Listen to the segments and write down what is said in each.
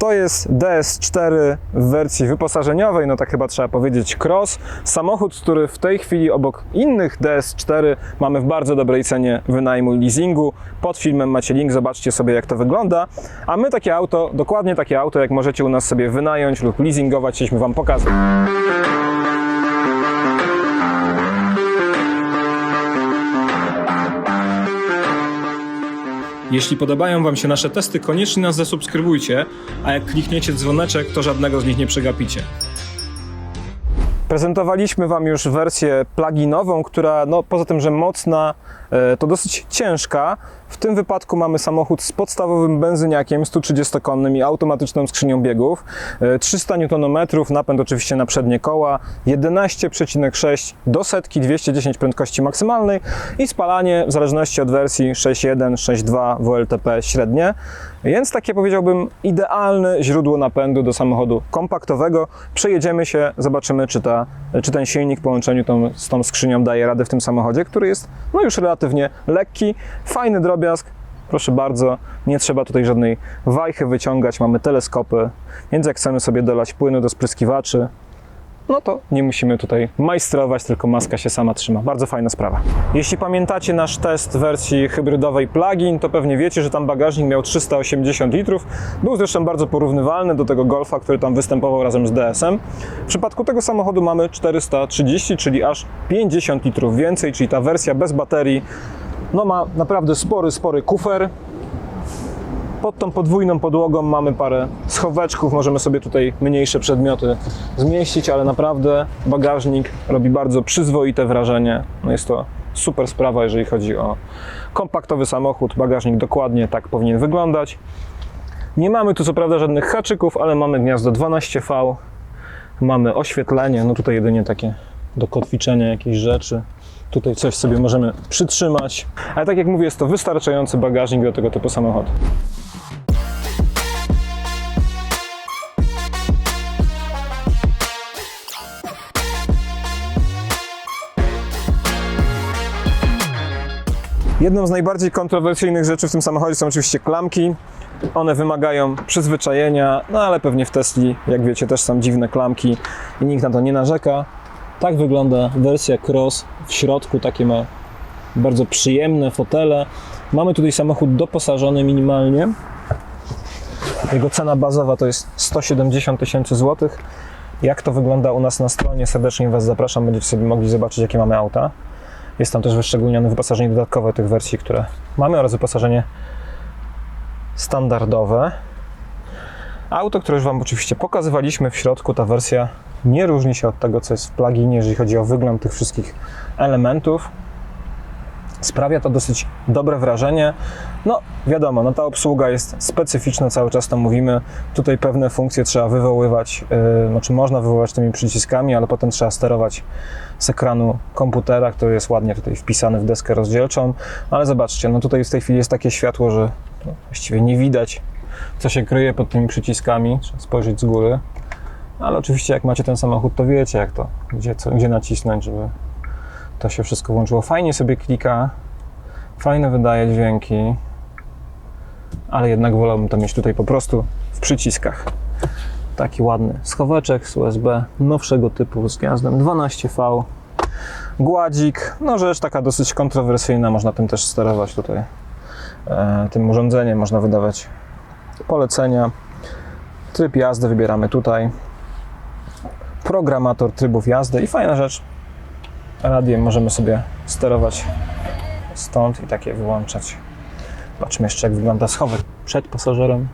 To jest DS4 w wersji wyposażeniowej, no tak chyba trzeba powiedzieć cross. Samochód, który w tej chwili obok innych DS4 mamy w bardzo dobrej cenie wynajmu leasingu. Pod filmem macie link, zobaczcie sobie jak to wygląda. A my takie auto, dokładnie takie auto, jak możecie u nas sobie wynająć lub leasingować, chcieliśmy Wam pokazać. Jeśli podobają Wam się nasze testy, koniecznie nas zasubskrybujcie, a jak klikniecie dzwoneczek, to żadnego z nich nie przegapicie. Prezentowaliśmy Wam już wersję pluginową, która no, poza tym, że mocna, e, to dosyć ciężka. W tym wypadku mamy samochód z podstawowym benzyniakiem 130-konnym i automatyczną skrzynią biegów. E, 300 Nm, napęd oczywiście na przednie koła, 11,6 do setki, 210 prędkości maksymalnej i spalanie w zależności od wersji 6.1, 6.2 WLTP średnie. Więc takie powiedziałbym idealne źródło napędu do samochodu kompaktowego. Przejedziemy się, zobaczymy czy, ta, czy ten silnik w połączeniu tą, z tą skrzynią daje radę w tym samochodzie, który jest no już relatywnie lekki, fajny drobiazg. Proszę bardzo, nie trzeba tutaj żadnej wajchy wyciągać, mamy teleskopy, więc jak chcemy sobie dolać płynu do spryskiwaczy, no to nie musimy tutaj majstrować, tylko maska się sama trzyma. Bardzo fajna sprawa. Jeśli pamiętacie nasz test wersji hybrydowej plug-in, to pewnie wiecie, że tam bagażnik miał 380 litrów. Był zresztą bardzo porównywalny do tego Golfa, który tam występował razem z DS-em. W przypadku tego samochodu mamy 430, czyli aż 50 litrów więcej, czyli ta wersja bez baterii no ma naprawdę spory, spory kufer. Pod tą podwójną podłogą mamy parę schoweczków, możemy sobie tutaj mniejsze przedmioty zmieścić, ale naprawdę bagażnik robi bardzo przyzwoite wrażenie. No jest to super sprawa, jeżeli chodzi o kompaktowy samochód. Bagażnik dokładnie tak powinien wyglądać. Nie mamy tu co prawda żadnych haczyków, ale mamy gniazdo 12V, mamy oświetlenie, no tutaj jedynie takie do kotwiczenia jakichś rzeczy. Tutaj coś sobie możemy przytrzymać, ale tak jak mówię, jest to wystarczający bagażnik do tego typu samochodu. Jedną z najbardziej kontrowersyjnych rzeczy w tym samochodzie są oczywiście klamki. One wymagają przyzwyczajenia, no ale pewnie w Tesli, jak wiecie, też są dziwne klamki i nikt na to nie narzeka. Tak wygląda wersja Cross. W środku takie ma bardzo przyjemne fotele. Mamy tutaj samochód doposażony minimalnie. Jego cena bazowa to jest 170 tysięcy złotych. Jak to wygląda u nas na stronie, serdecznie Was zapraszam, będziecie sobie mogli zobaczyć, jakie mamy auta. Jest tam też wyszczególnione wyposażenie dodatkowe tych wersji, które mamy oraz wyposażenie standardowe. Auto, które już Wam oczywiście pokazywaliśmy w środku, ta wersja nie różni się od tego, co jest w pluginie, jeżeli chodzi o wygląd tych wszystkich elementów. Sprawia to dosyć dobre wrażenie. No, wiadomo, no ta obsługa jest specyficzna, cały czas to mówimy. Tutaj pewne funkcje trzeba wywoływać, yy, znaczy można wywoływać tymi przyciskami, ale potem trzeba sterować z ekranu komputera, który jest ładnie tutaj wpisany w deskę rozdzielczą. Ale zobaczcie, no tutaj w tej chwili jest takie światło, że no, właściwie nie widać, co się kryje pod tymi przyciskami. Trzeba spojrzeć z góry. Ale oczywiście jak macie ten samochód, to wiecie jak to, gdzie, co, gdzie nacisnąć, żeby to się wszystko włączyło. Fajnie sobie klika, fajne wydaje dźwięki, ale jednak wolałbym to mieć tutaj po prostu w przyciskach. Taki ładny schoweczek z USB nowszego typu z gniazdem 12V. Gładzik, no rzecz taka dosyć kontrowersyjna, można tym też sterować tutaj. E, tym urządzeniem można wydawać polecenia. Tryb jazdy wybieramy tutaj. Programator trybów jazdy i fajna rzecz, radiem możemy sobie sterować stąd i takie wyłączać. Zobaczmy jeszcze, jak wygląda schowek przed pasażerem.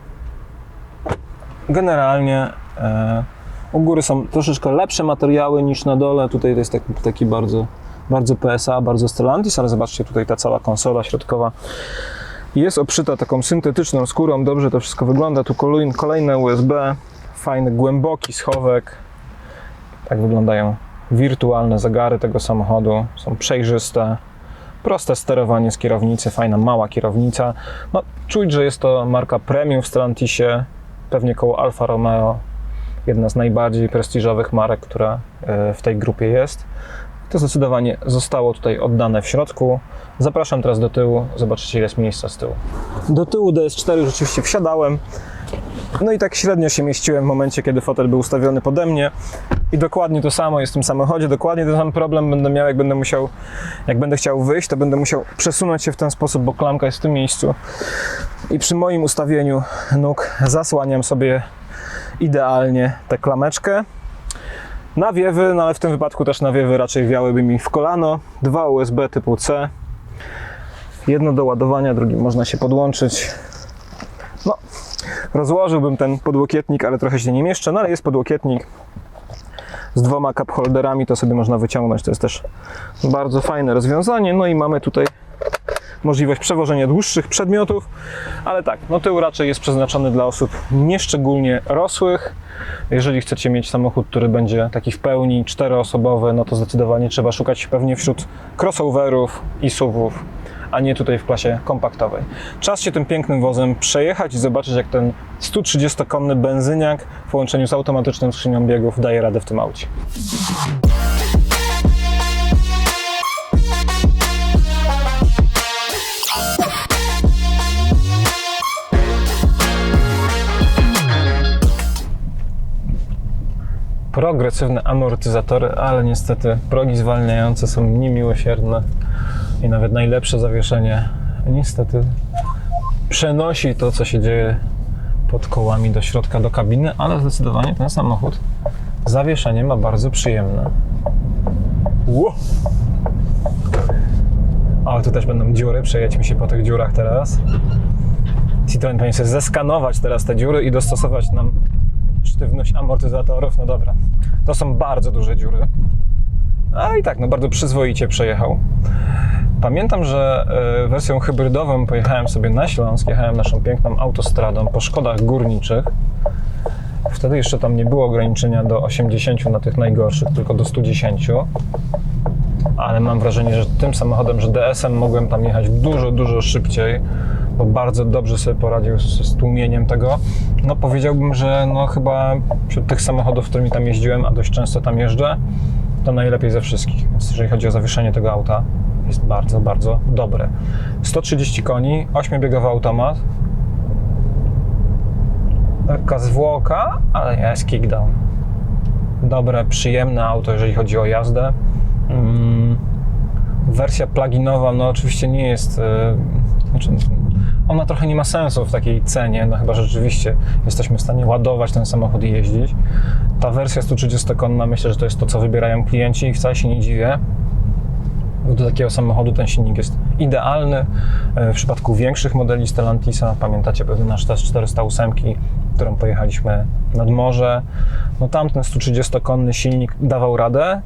Generalnie e, u góry są troszeczkę lepsze materiały niż na dole. Tutaj to jest taki, taki bardzo, bardzo PSA, bardzo Stellantis, ale zobaczcie, tutaj ta cała konsola środkowa jest obszyta taką syntetyczną skórą. Dobrze to wszystko wygląda. Tu kolejne USB, fajny, głęboki schowek. Tak wyglądają wirtualne zegary tego samochodu, są przejrzyste, proste sterowanie z kierownicy, fajna mała kierownica. No, czuć, że jest to marka premium w Stellantisie, pewnie koło Alfa Romeo, jedna z najbardziej prestiżowych marek, która e, w tej grupie jest. To zdecydowanie zostało tutaj oddane w środku. Zapraszam teraz do tyłu, zobaczycie ile jest miejsca z tyłu. Do tyłu DS4 rzeczywiście wsiadałem. No i tak średnio się mieściłem w momencie, kiedy fotel był ustawiony pode mnie. I dokładnie to samo jest w tym samochodzie, dokładnie ten sam problem będę miał, jak będę musiał, jak będę chciał wyjść, to będę musiał przesunąć się w ten sposób, bo klamka jest w tym miejscu. I przy moim ustawieniu nóg zasłaniam sobie idealnie tę klameczkę. Nawiewy, no ale w tym wypadku też nawiewy raczej wiałyby mi w kolano. Dwa USB typu C. Jedno do ładowania, drugi można się podłączyć. Rozłożyłbym ten podłokietnik, ale trochę się nie mieszczę, no ale jest podłokietnik z dwoma cup holderami, to sobie można wyciągnąć. To jest też bardzo fajne rozwiązanie. No i mamy tutaj możliwość przewożenia dłuższych przedmiotów, ale tak, no tył raczej jest przeznaczony dla osób nieszczególnie rosłych. Jeżeli chcecie mieć samochód, który będzie taki w pełni czteroosobowy, no to zdecydowanie trzeba szukać pewnie wśród crossoverów i SUVów, a nie tutaj w klasie kompaktowej. Czas się tym pięknym wozem przejechać i zobaczyć, jak ten 130-konny benzyniak w połączeniu z automatyczną skrzynią biegów daje radę w tym aucie. Progresywne amortyzatory, ale niestety progi zwalniające są niemiłosierne i nawet najlepsze zawieszenie niestety przenosi to, co się dzieje pod kołami do środka, do kabiny, ale zdecydowanie ten samochód zawieszenie ma bardzo przyjemne. Ło! O, tu też będą dziury, przejedźmy się po tych dziurach teraz. Citroen powinien sobie zeskanować teraz te dziury i dostosować nam sztywność amortyzatorów. No dobra, to są bardzo duże dziury. A i tak, no bardzo przyzwoicie przejechał. Pamiętam, że e, wersją hybrydową pojechałem sobie na Śląsk, jechałem naszą piękną autostradą po szkodach górniczych. Wtedy jeszcze tam nie było ograniczenia do 80 na tych najgorszych, tylko do 110. Ale mam wrażenie, że tym samochodem, że DS-em mogłem tam jechać dużo, dużo szybciej, bo bardzo dobrze sobie poradził z, z tłumieniem tego. No powiedziałbym, że no chyba wśród tych samochodów, którymi tam jeździłem, a dość często tam jeżdżę, to najlepiej ze wszystkich. Więc jeżeli chodzi o zawieszenie tego auta, jest bardzo, bardzo dobre. 130 koni, 8-biegowy automat. Taka zwłoka, ale jest kickdown. Dobre, przyjemne auto, jeżeli chodzi o jazdę. Mm, wersja pluginowa, no oczywiście nie jest. Znaczy, ona trochę nie ma sensu w takiej cenie, no chyba że rzeczywiście jesteśmy w stanie ładować ten samochód i jeździć. Ta wersja 130-konna, myślę, że to jest to, co wybierają klienci i wcale się nie dziwię. Do takiego samochodu ten silnik jest idealny. E, W przypadku większych modeli Stellantisa, pamiętacie pewnie nasz test 408, którą pojechaliśmy nad morze, no tam ten 130-konny silnik dawał radę,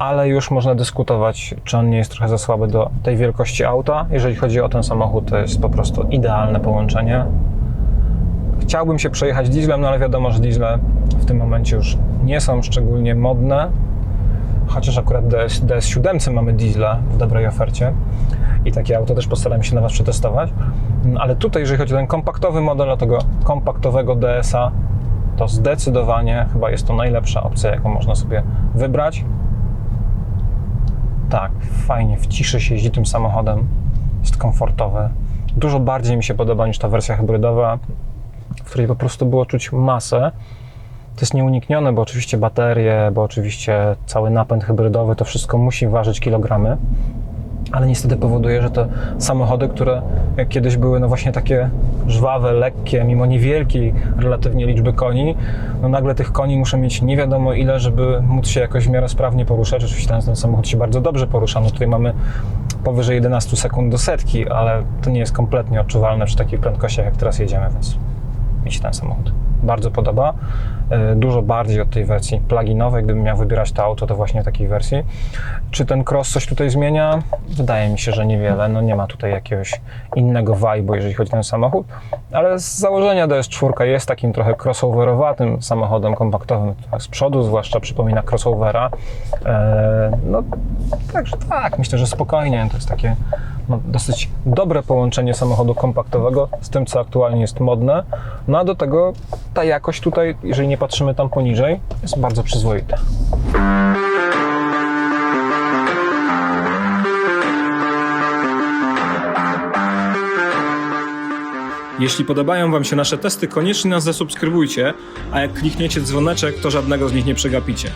ale już można dyskutować, czy on nie jest trochę za słaby do tej wielkości auta. Jeżeli chodzi o ten samochód, to jest po prostu idealne połączenie. Chciałbym się przejechać dieslem, no ale wiadomo, że diesle w tym momencie już nie są szczególnie modne. Chociaż akurat DS, DS7 mamy diesla w dobrej ofercie i takie auto też postaram się na Was przetestować. Mm, Ale tutaj, jeżeli chodzi o ten kompaktowy model, o tego kompaktowego DS-a, to zdecydowanie chyba jest to najlepsza opcja, jaką można sobie wybrać. Tak, fajnie, w ciszy się jeździ tym samochodem, jest komfortowy. Dużo bardziej mi się podoba niż ta wersja hybrydowa, w której po prostu było czuć masę. To jest nieuniknione, bo oczywiście baterie, bo oczywiście cały napęd hybrydowy, to wszystko musi ważyć kilogramy. Ale niestety powoduje, że te samochody, które kiedyś były no właśnie takie żwawe, lekkie, mimo niewielkiej relatywnie liczby koni, no nagle tych koni muszę mieć nie wiadomo ile, żeby móc się jakoś w miarę sprawnie poruszać. Oczywiście ten, ten samochód się bardzo dobrze porusza. No tutaj mamy powyżej 11 sekund do setki, ale to nie jest kompletnie odczuwalne przy takich prędkościach, jak teraz jedziemy, więc mi się ten samochód bardzo podoba. E, Dużo bardziej od tej wersji pluginowej. Gdybym miał wybierać to auto, to właśnie takiej wersji. Czy ten cross coś tutaj zmienia? Wydaje mi się, że niewiele. No nie ma tutaj jakiegoś innego vibe'u, jeżeli chodzi o ten samochód. Ale z założenia DS4 jest takim trochę crossoverowatym samochodem kompaktowym. Z przodu zwłaszcza przypomina crossovera. E, No także tak, myślę, że spokojnie. To jest takie no, dosyć dobre połączenie samochodu kompaktowego z tym, co aktualnie jest modne. No a do tego ta jakość tutaj, jeżeli nie patrzymy tam poniżej, jest bardzo przyzwoita. Jeśli podobają Wam się nasze testy, koniecznie nas zasubskrybujcie, a jak klikniecie dzwoneczek, to żadnego z nich nie przegapicie.